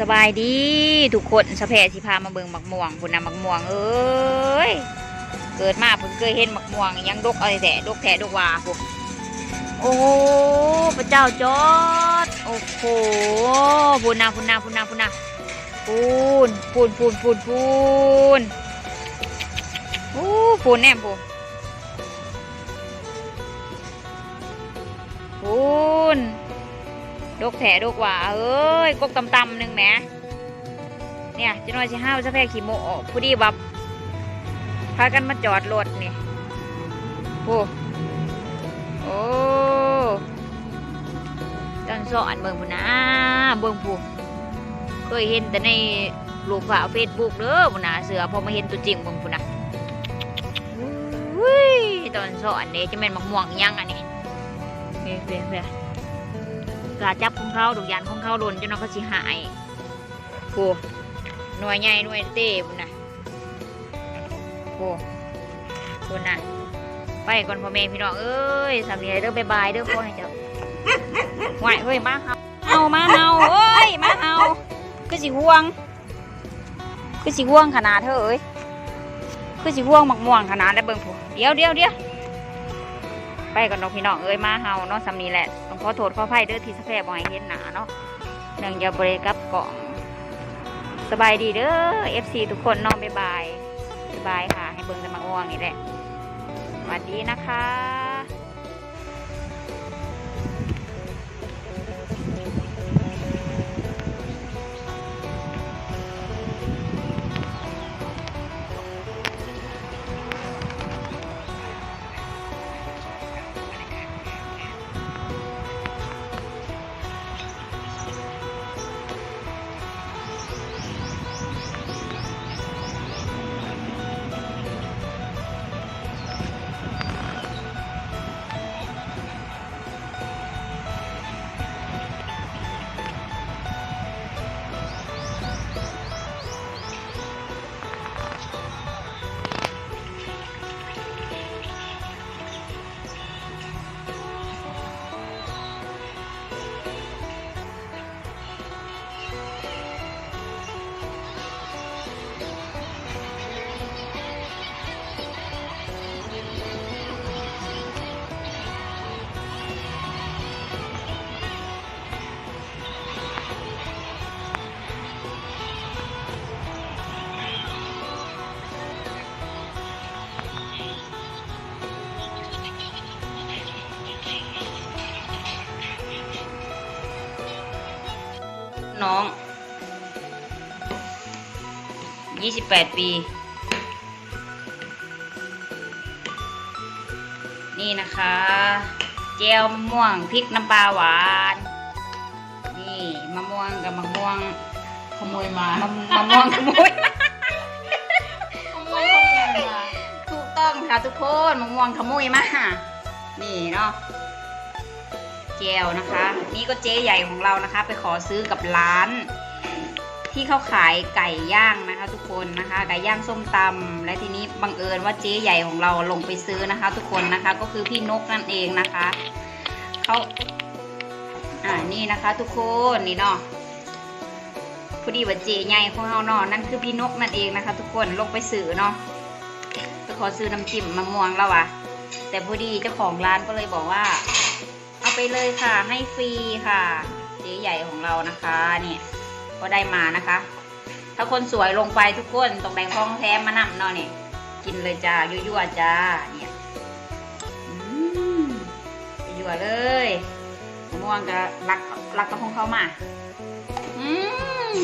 สบายดีทุกคนสะแพสิพามาเบิ่งหมักม่วงพุ่นน่ะหมักม่วงเอ้ยเกิดมาพิ่งเคยเห็นหมักม่วง ยังดกอะไรแต่ดกแท้ดกว่าพวกโอ้พระเจ้าจอดโอ้โหพุ่นน่ะพุ่นน่ะพุ่นน่ะพุ่นน่ะปูนปูนปูนปูนปูนโอ้ปูนแน่ปูปูน ดกแถดกว่าเอ้ยกกตำๆหนึ่งแหมเนี่ยจะน้อยสิห้าวจะแพ้ขี่โมออกผู้ดีบับพากันมาจอดรถนี่โอ้โอ้ตอนสอนเบิ่งพุ่นะเบิ่งผู้เคยเห็นแต่ในรูปฝ่าเฟซบุ๊กเด้อพุ่นะเสือพอมาเห็นตัวจริงเบิ่งพุ่นะอุ้ยตอนสอนเนี่ยจะเป็นมักม่วงยังอันนี้เฮ้ยเฮ้ยเฮ้ย กาจับของเขาดุยันของเขาโดนจนน้องเขาสิหายโอ้หน่วยใหญ่หน่วยเต้บุญนะโอ้บุญนะไปก่อนพ่อแม่พี่น้องเอ้ยสามีเด้อบายบายเด้อพ่อให้เจ้าไหวเฮ้ยมาเฮาเฮามาเฮาเอ้ยมาเฮาคือสิห่วง คือสิห่วงขนาดเธอเอ้ยคือสิห่วงหมักม่วงขนาดได้เบิ่งผู้เดี๋ยวเดี๋ยวเดี๋ยวไปก่อนน้องพี่น้องเอ้ยมาเฮาเนาะสำนีแหละ ต้องขอโทษขออภัยเด้อที่สแพร่บ่ให้เห็นหนาเนาะเนื่องจากบริกับกล่อง สบายดีเด้อ FC ทุกคนน้องบ๊ายบายบ๊ายบายค่ะ ให้เบิ่งแต่มังม่วงนี่แหละสวัสดีนะคะ น้องยี่สิบแปดปี นี่นะคะ เจลมะม่วงพริกน้ำปลาหวาน นี่มะม่วงกับมะม่วงขโมยมามะมะม่วงขโมยขโมยขโมยมาถูกต้องค่ะทุกคนมะม่วงขโมยมา นี่เนาะเจลนะคะ นี่ก็เจ๊ใหญ่ของเรานะคะ ไปขอซื้อกับร้าน ที่เขาขายไก่ย่างนะคะ ทุกคนนะคะ ไก่ย่างส้มตำและทีนี้บังเอิญว่าเจ๊ใหญ่ของเราลงไปซื้อนะคะ ทุกคนนะคะก็คือพี่นกนั่นเองนะคะเขาอ่านี่นะคะ ทุกคนนี่เนาะพอดีว่าเจ๊ใหญ่ของเราเนาะนั่นคือพี่นกนั่นเองนะคะ ทุกคนลงไปซื้อเนาะไปขอซื้อน้ำจิ้มมะม่วงแล้ววะแต่พอดีเจ้าของร้านก็เลยบอกว่า ไปเลยค่ะให้ฟรีค่ะเจ๊ใหญ่ของเรานะคะเนี่ยก็ได้มานะคะ ถ้าคนสวยลงไปทุกคนตรงแบ่งทองแท้มานำเนาะเนี่ยกินเลยจ้ายั่วๆจ้าเนี่ยอืมยั่วเลยมะม่วงก็รักรักกระพงเข้ามา อืม